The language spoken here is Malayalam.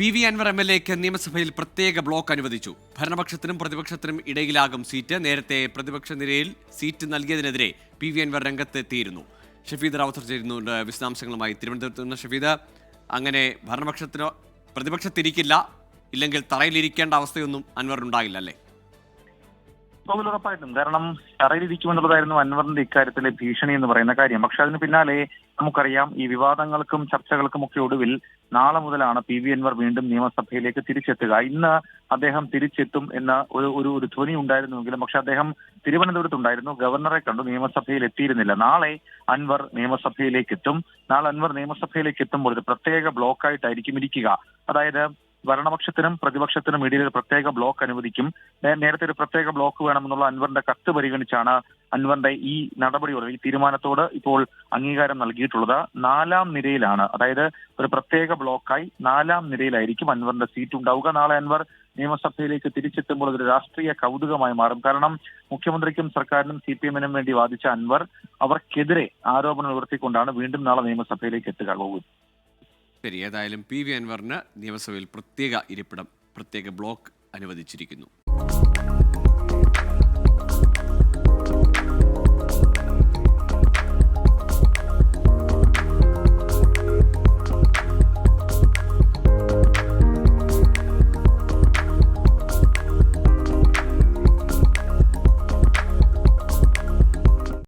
P V Anwar M L എക്ക് നിയമസഭയിൽ പ്രത്യേക ബ്ലോക്ക് അനുവദിച്ചു. ഭരണപക്ഷത്തിനും പ്രതിപക്ഷത്തിനും ഇടയിലാകും സീറ്റ്. നേരത്തെ പ്രതിപക്ഷ നിരയിൽ സീറ്റ് നൽകിയതിനെതിരെ പി വി അൻവർ രംഗത്തെത്തിയിരുന്നു. ഷഫീദ് റാവത്തർ ചേരുന്നുണ്ട് വിശദാംശങ്ങളുമായി തിരുവനന്തപുരത്ത് നിന്ന് ഷഫീദ്. അങ്ങനെ ഭരണപക്ഷത്തിനോ പ്രതിപക്ഷത്തിരിക്കില്ല. ഇല്ലെങ്കിൽ തറയിലിരിക്കേണ്ട അവസ്ഥയൊന്നും അൻവറിനുണ്ടാകില്ല അല്ലേ? ഗോകുൽ ഉറപ്പായിട്ടും കാരണം തറയിലിരിക്കുമെന്നുള്ളതായിരുന്നു അൻവറിന്റെ ഇക്കാര്യത്തിലെ ഭീഷണി എന്ന് പറയുന്ന കാര്യം. പക്ഷെ അതിന് പിന്നാലെ നമുക്കറിയാം ഈ വിവാദങ്ങൾക്കും ചർച്ചകൾക്കും ഒക്കെ ഒടുവിൽ നാളെ മുതലാണ് പി വി അൻവർ വീണ്ടും നിയമസഭയിലേക്ക് തിരിച്ചെത്തുക. ഇന്ന് അദ്ദേഹം തിരിച്ചെത്തും എന്ന ഒരു ഒരു ഒരു ധ്വനി ഉണ്ടായിരുന്നുവെങ്കിലും പക്ഷെ അദ്ദേഹം തിരുവനന്തപുരത്തുണ്ടായിരുന്നു. ഗവർണറെ കണ്ടു നിയമസഭയിൽ എത്തിയിരുന്നില്ല. നാളെ അൻവർ നിയമസഭയിലേക്ക് എത്തും നാളെ അൻവർ നിയമസഭയിലേക്ക് എത്തുമ്പോൾ ഒരു പ്രത്യേക ബ്ലോക്കായിട്ടായിരിക്കും ഇരിക്കുക. അതായത് ഭരണപക്ഷത്തിനും പ്രതിപക്ഷത്തിനും ഇടയിൽ ഒരു പ്രത്യേക ബ്ലോക്ക് അനുവദിക്കും. നേരത്തെ ഒരു പ്രത്യേക ബ്ലോക്ക് വേണമെന്നുള്ള അൻവറിന്റെ കത്ത് പരിഗണിച്ചാണ് അൻവറിന്റെ ഈ നടപടിയോട് ഈ തീരുമാനത്തോട് ഇപ്പോൾ അംഗീകാരം നൽകിയിട്ടുള്ളത്. നാലാം നിരയിലാണ് അതായത് ഒരു പ്രത്യേക ബ്ലോക്കായി നാലാം നിരയിലായിരിക്കും അൻവറിന്റെ സീറ്റ് ഉണ്ടാവുക. നാളെ അൻവർ നിയമസഭയിലേക്ക് തിരിച്ചെത്തുമ്പോൾ അതൊരു രാഷ്ട്രീയ കൗതുകമായി മാറും. കാരണം മുഖ്യമന്ത്രിക്കും സർക്കാരിനും സി പി എമ്മിനും വേണ്ടി വാദിച്ച അൻവർ അവർക്കെതിരെ ആരോപണം ഉയർത്തിക്കൊണ്ടാണ് വീണ്ടും നാളെ നിയമസഭയിലേക്ക് എത്തുക. ഗോകുൽ. ശരി ഏതായാലും പി വി അൻവറിന് നിയമസഭയിൽ പ്രത്യേക ഇരിപ്പിടം പ്രത്യേക ബ്ലോക്ക് അനുവദിച്ചിരിക്കുന്നു.